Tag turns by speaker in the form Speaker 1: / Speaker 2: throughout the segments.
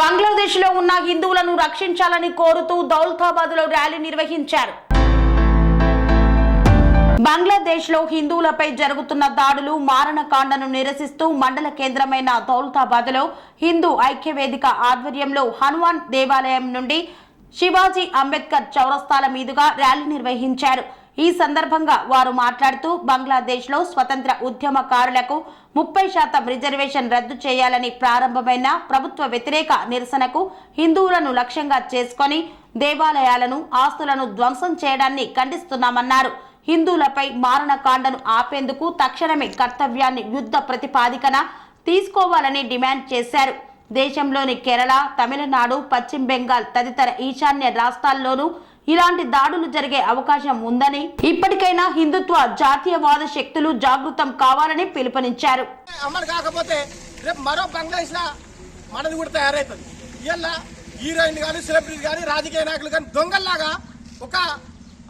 Speaker 1: బంగ్లాదేశ్లో ఉన్న హిందువులను రక్షించాలని కోరుతూ దౌలతాబాద్లో ర్యాలీ నిర్వహించారు. బంగ్లాదేశ్లో హిందువులపై జరుగుతున్న దాడులు మారణకాండను నిరసిస్తూ మండల కేంద్రమైన దౌలతాబాద్లో హిందూ ఐక్యవేదిక ఆధ్వర్యంలో హనుమాన్ దేవాలయం నుండి శివాజీ అంబేద్కర్ చౌరస్తాల మీదుగా ర్యాలీ నిర్వహించారు. ఈ సందర్భంగా వారు మాట్లాడుతూ బంగ్లాదేశ్లో స్వతంత్ర ఉద్యమకారులకు ముప్పై శాతం రిజర్వేషన్ రద్దు చేయాలని ప్రారంభమైన ప్రభుత్వ వ్యతిరేక నిరసనకు హిందువులను లక్ష్యంగా చేసుకొని దేవాలయాలను ఆస్తులను ధ్వంసం చేయడాన్ని ఖండిస్తున్నామన్నారు. హిందువులపై మారణకాండను ఆపేందుకు తక్షణమే కర్తవ్యాన్ని యుద్ధ ప్రతిపాదికన తీసుకోవాలని డిమాండ్ చేశారు. దేశంలోని కేరళ తమిళనాడు పశ్చిమ బెంగాల్ తదితర ఈశాన్య రాష్ట్రాల్లోనూ ఇలాంటి దాడులు జరిగే అవకాశం ఉందని ఇప్పటికైనా హిందుత్వ జాతీయవాద శక్తులు జాగృతం కావాలని పిలుపునిచ్చారు.
Speaker 2: అమలు కాకపోతే రేపు మరో బంగ్లాదేశ్ మనది కూడా తయారవుతుంది ఇవాళ హీరోయిన్ కానీ సెలబ్రిటీ కానీ రాజకీయ నాయకులు కానీ దొంగల్లాగా ఒక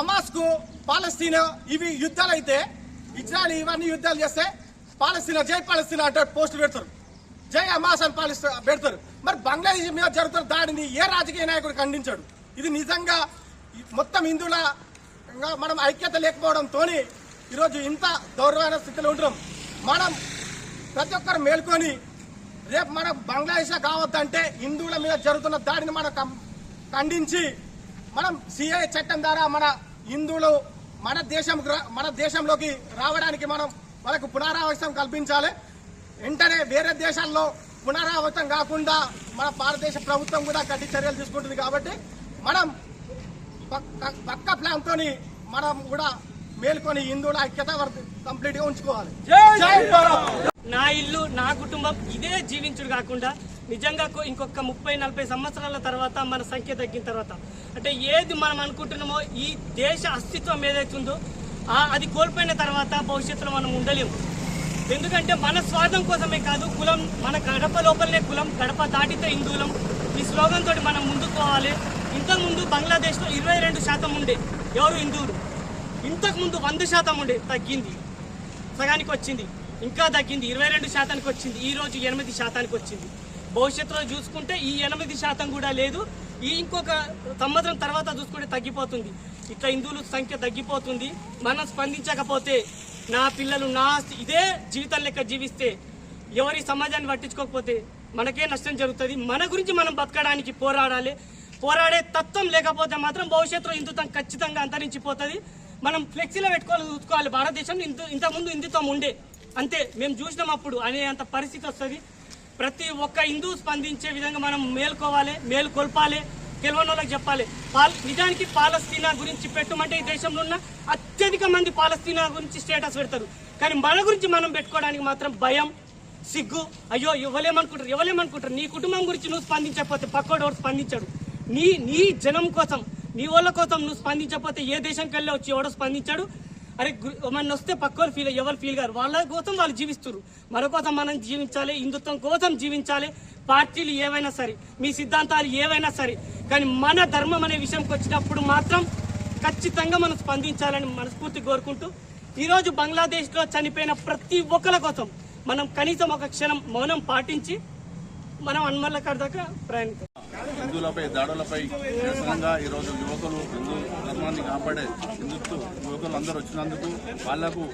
Speaker 2: అమాస్కు పాలస్తీనా ఇవి యుద్ధాలు అయితే ఇజ్రాయల్ ఇవన్నీ యుద్ధాలు చేస్తే పాలస్తీనా జై పాలస్తీనా అంటే పోస్టులు పెడతారు. జై అమాస్ అని పాలిస్తా పెడతారు. మరి బంగ్లాదేశ్ మీద జరుగుతున్న దాడిని ఏ రాజకీయ నాయకుడు ఖండించాడు? ఇది నిజంగా మొత్తం హిందువుల మనం ఐక్యత లేకపోవడంతో ఈరోజు ఇంత దౌర్వమైన స్థితిలో ఉంటున్నాం. మనం ప్రతి ఒక్కరు మేల్కొని రేపు మనం బంగ్లాదేశ్ కావద్దంటే హిందువుల మీద జరుగుతున్న దాడిని మనం కం- ఖండించి మనం సిఐ చట్టం ద్వారా మన హిందువులు మన దేశం మన దేశంలోకి రావడానికి మనం వాళ్ళకు పునరావాసం కల్పించాలి. వెంటనే వేరే దేశాల్లో పునరావృతం కాకుండా మన భారతదేశ ప్రభుత్వం కూడా గట్టి చర్యలు తీసుకుంటుంది కాబట్టి మనం పక్క పక్క ప్లాన్ తోని మనం కూడా మేల్కొని హిందువుల ఐక్యత కంప్లీట్గా ఉంచుకోవాలి. జై భారత్!
Speaker 3: నా ఇల్లు నా కుటుంబం ఇదే జీవించుడు కాకుండా నిజంగా కొ- ఇంకొక ముప్పై నలభై సంవత్సరాల తర్వాత మన సంఖ్య తగ్గిన తర్వాత అంటే ఏది మనం అనుకుంటున్నామో ఈ దేశ అస్తిత్వం ఏదైతుందో ఆ అది కోల్పోయిన తర్వాత భవిష్యత్తులో మనం ఉండలేము. ఎందుకంటే మన స్వార్థం కోసమే కాదు కులం మన గడప లోపలనే కులం గడప దాటితే హిందువులం. ఈ స్లోగన్ తోటి మనం ముందుకు పోవాలి. ఇంతకుముందు బంగ్లాదేశ్లో ఇరవై రెండు శాతం ఉండే ఎవరు హిందువులు? ఇంతకుముందు వంద శాతం ఉండే తగ్గింది. సగానికి వచ్చింది. ఇంకా తగ్గింది. ఇరవై రెండు శాతానికి వచ్చింది. ఈ రోజు ఎనిమిది శాతానికి వచ్చింది. భవిష్యత్తులో చూసుకుంటే ఈ ఎనిమిది శాతం కూడా లేదు. ఈ ఇంకొక సంవత్సరం తర్వాత చూసుకుంటే తగ్గిపోతుంది. ఇట్లా హిందువుల సంఖ్య తగ్గిపోతుంది. మనం స్పందించకపోతే నా పిల్లలు నా ఇదే జీవితం లెక్క జీవిస్తే ఎవరి సమాజాన్ని పట్టించుకోకపోతే మనకే నష్టం జరుగుతుంది. మన గురించి మనం బతకడానికి పోరాడాలి. పోరాడే తత్వం లేకపోతే మాత్రం భవిష్యత్తులో హిందుత్వం ఖచ్చితంగా అంతరించిపోతుంది. మనం ఫ్లెక్సీలో పెట్టుకోవాలి చూసుకోవాలి భారతదేశంలో ఇంత ఇంతకుముందు హిందుత్వం ఉండే. అంతే మేము చూసినాం అప్పుడు అనే అంత పరిస్థితి వస్తుంది. ప్రతి ఒక్క హిందూ స్పందించే విధంగా మనం మేల్కోవాలి మేల్కొల్పాలి తెలియని చెప్పాలి. పాల నిజానికి పాలస్తీనా గురించి పెట్టమంటే ఈ దేశంలో ఉన్న అత్యధిక మంది పాలస్తీనా గురించి స్టేటస్ పెడతారు. కానీ మన గురించి మనం పెట్టుకోవడానికి మాత్రం భయం సిగ్గు అయ్యో ఇవ్వలేమనుకుంటారు ఇవ్వలేమనుకుంటారు. నీ కుటుంబం గురించి నువ్వు స్పందించకపోతే పక్కోడు ఎవరు స్పందించాడు. నీ నీ జనం కోసం నీ వాళ్ళ కోసం నువ్వు స్పందించకపోతే ఏ దేశంకి వెళ్ళి వచ్చి ఎవడో స్పందించాడు? అరే మన వస్తే పక్కోరు ఫీల్ ఎవరు ఫీల్ గారు వాళ్ళ కోసం వాళ్ళు జీవిస్తారు మన కోసం మనం జీవించాలి హిందుత్వం కోసం జీవించాలి పార్టీలు ఏవైనా సరే మీ సిద్ధాంతాలు ఏవైనా సరే. కానీ మన ధర్మం అనే విషయంకి వచ్చినప్పుడు మాత్రం ఖచ్చితంగా మనం స్పందించాలని మనస్ఫూర్తి కోరుకుంటూ ఈరోజు బంగ్లాదేశ్లో చనిపోయిన ప్రతి ఒక్కరి కోసం మనం కనీసం ఒక క్షణం మౌనం పాటించి మనం అన్మల్ల దాకా ప్రయాణిస్తాం
Speaker 4: హిందువులపై దాడులపై నిరసనంగా ఈరోజు యువకులు హిందూ ధర్మాన్ని కాపాడే హిందుత్వ యువకులు అందరూ వచ్చినందుకు వాళ్ళకు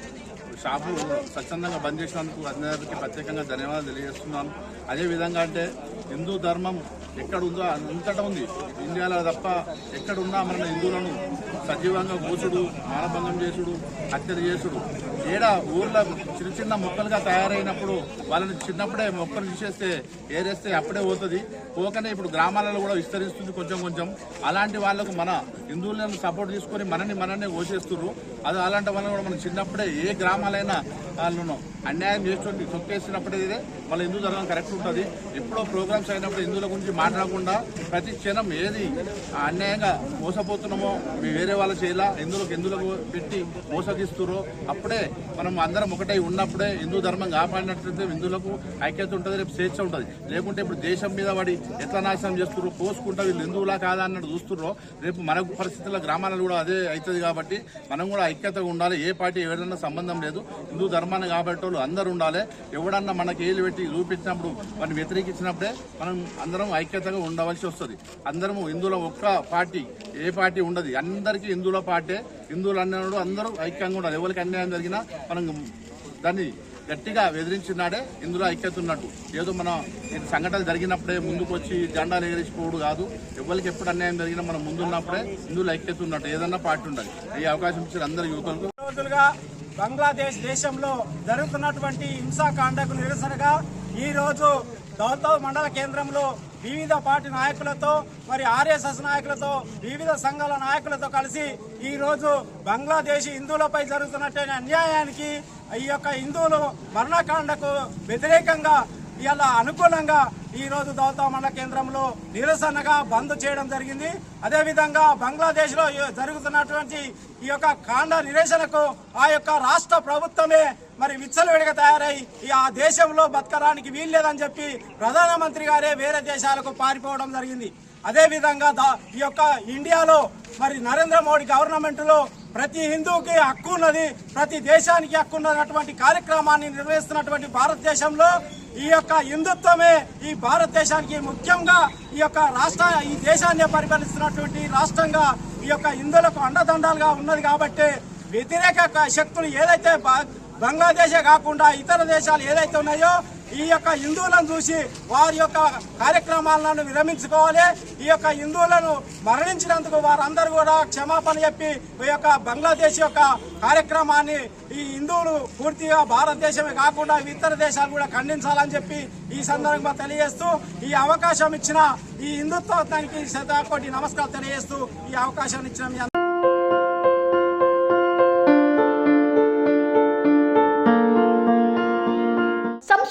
Speaker 4: షాపు స్వచ్ఛందంగా బంద్ చేసినందుకు అందరికీ ప్రత్యేకంగా ధన్యవాదాలు తెలియజేస్తున్నాను. అదేవిధంగా అంటే హిందూ ధర్మం ఎక్కడ ఉందో అంతటా ఉంది. ఇండియాలో తప్ప ఎక్కడున్నా మన హిందువులను సజీవంగా కూచుడు మానభంగం చేసుడు హత్యలు చేసుడు. ఏడ ఊర్లో చిన్న చిన్న మొక్కలుగా తయారైనప్పుడు వాళ్ళని చిన్నప్పుడే మొక్కలు తీసేస్తే ఏరేస్తే అప్పుడే పోతుంది. పోకనే ఇప్పుడు గ్రామాలలో కూడా విస్తరిస్తుంది కొంచెం కొంచెం. అలాంటి వాళ్ళకు మన హిందువులను సపోర్ట్ తీసుకొని మనని మననే కోసేస్తున్నారు అది అలాంటి వాళ్ళని కూడా మనం చిన్నప్పుడే ఏ గ్రామాలైనా వాళ్ళను అన్యాయం చేస్తుంది తొక్కేసినప్పుడే ఇదే. వాళ్ళ హిందూ ధర్మం కరెక్ట్ ఉంటుంది. ఎప్పుడో ప్రోగ్రామ్స్ అయినప్పుడు హిందువుల గురించి మాట్లాడకుండా ప్రతి క్షణం ఏది అన్యాయంగా మోసపోతున్నామో వేరే వాళ్ళ చేయాల హిందువులకు హిందువులకు పెట్టి మోసగిస్తురో అప్పుడే మనం అందరం ఒకటై ఉన్నప్పుడే హిందూ ధర్మం కాపాడినట్లయితే హిందువులకు ఐక్యత ఉంటుంది రేపు స్వేచ్ఛ ఉంటుంది. లేకుంటే ఇప్పుడు దేశం మీద పడి ఎట్లా నాశనం చేస్తున్నారు కోసుకుంటా వీళ్ళు హిందువులా కాదా అన్నట్టు చూస్తుర్రో రేపు మన పరిస్థితుల్లో గ్రామాలలో కూడా అదే అవుతుంది కాబట్టి మనం కూడా ఐక్యతగా ఉండాలి. ఏ పార్టీ ఎవరైనా సంబంధం లేదు. హిందూ ధర్మం మన కాబట్టి వాళ్ళు అందరూ ఉండాలి. ఎవడన్నా మనకి ఏలు పెట్టి చూపించినప్పుడు మనం వ్యతిరేకించినప్పుడే మనం అందరం ఐక్యతగా ఉండవలసి వస్తుంది. అందరము హిందువుల ఒక్క పార్టీ ఏ పార్టీ ఉండదు. అందరికీ హిందువుల పార్టీ హిందువులు అన్నప్పుడు అందరూ ఐక్యంగా ఉండాలి. ఎవరికి అన్యాయం జరిగినా మనం దాన్ని గట్టిగా వెదిరించినాడే ఇందులో ఐక్యత ఉన్నట్టు. ఏదో మన సంఘటనలు జరిగినప్పుడే ముందుకు వచ్చి జెండాలు ఎగిరించుకోడు కాదు. ఎవరికి ఎప్పుడు అన్యాయం జరిగినా మనం ముందున్నప్పుడే ఇందులో ఐక్యత ఉన్నట్టు. ఏదన్నా పార్టీ ఉండాలి. ఈ అవకాశం ఇచ్చిన అందరు యువకులకు.
Speaker 5: బంగ్లాదేశ్ దేశంలో జరుగుతున్నటువంటి హింసాకాండకు నిరసనగా ఈరోజు దౌతవ్ మండల కేంద్రంలో వివిధ పార్టీ నాయకులతో మరి ఆర్ఎస్ఎస్ నాయకులతో వివిధ సంఘాల నాయకులతో కలిసి ఈరోజు బంగ్లాదేశ్ హిందువులపై జరుగుతున్నటువంటి అన్యాయానికి ఈ యొక్క హిందువులు మరణకాండకు వ్యతిరేకంగా ఇలా అనుకూలంగా ఈ రోజు మండల కేంద్రంలో నిరసనగా బంద్ చేయడం జరిగింది. అదేవిధంగా బంగ్లాదేశ్లో జరుగుతున్నటువంటి ఈ యొక్క కాండ నిరసనకు ఆ యొక్క రాష్ట్ర ప్రభుత్వమే మరి విచ్చలవిడిగా తయారై ఈ ఆ దేశంలో బతకడానికి వీల్లేదని చెప్పి ప్రధానమంత్రి గారే వేరే దేశాలకు పారిపోవడం జరిగింది. అదేవిధంగా దా- ఈ యొక్క ఇండియాలో మరి నరేంద్ర మోడీ గవర్నమెంట్లో ప్రతి హిందువుకి హక్కు ఉన్నది ప్రతి దేశానికి హక్కు ఉన్నటువంటి కార్యక్రమాన్ని నిర్వహిస్తున్నటువంటి భారతదేశంలో ఈ యొక్క హిందుత్వమే ఈ భారతదేశానికి ముఖ్యంగా ఈ యొక్క రాష్ట్ర ఈ దేశాన్ని పరిపాలిస్తున్నటువంటి రాష్ట్రంగా ఈ యొక్క హిందువులకు అండదండాలుగా ఉన్నది కాబట్టి వ్యతిరేక శక్తులు ఏదైతే బా- బంగ్లాదేశే కాకుండా ఇతర దేశాలు ఏదైతే ఉన్నాయో ఈ యొక్క హిందువులను చూసి వారి యొక్క కార్యక్రమాలను విరమించుకోవాలి. ఈ యొక్క హిందువులను మరణించినందుకు వారందరూ కూడా క్షమాపణ చెప్పి ఈ యొక్క బంగ్లాదేశ్ యొక్క కార్యక్రమాన్ని ఈ హిందువులు పూర్తిగా భారతదేశమే కాకుండా ఇతర దేశాలు కూడా ఖండించాలని చెప్పి ఈ సందర్భంగా తెలియజేస్తూ ఈ అవకాశం ఇచ్చిన ఈ హిందుత్వానికి శతాకోటి నమస్కారం తెలియజేస్తూ ఈ అవకాశాన్ని ఇచ్చిన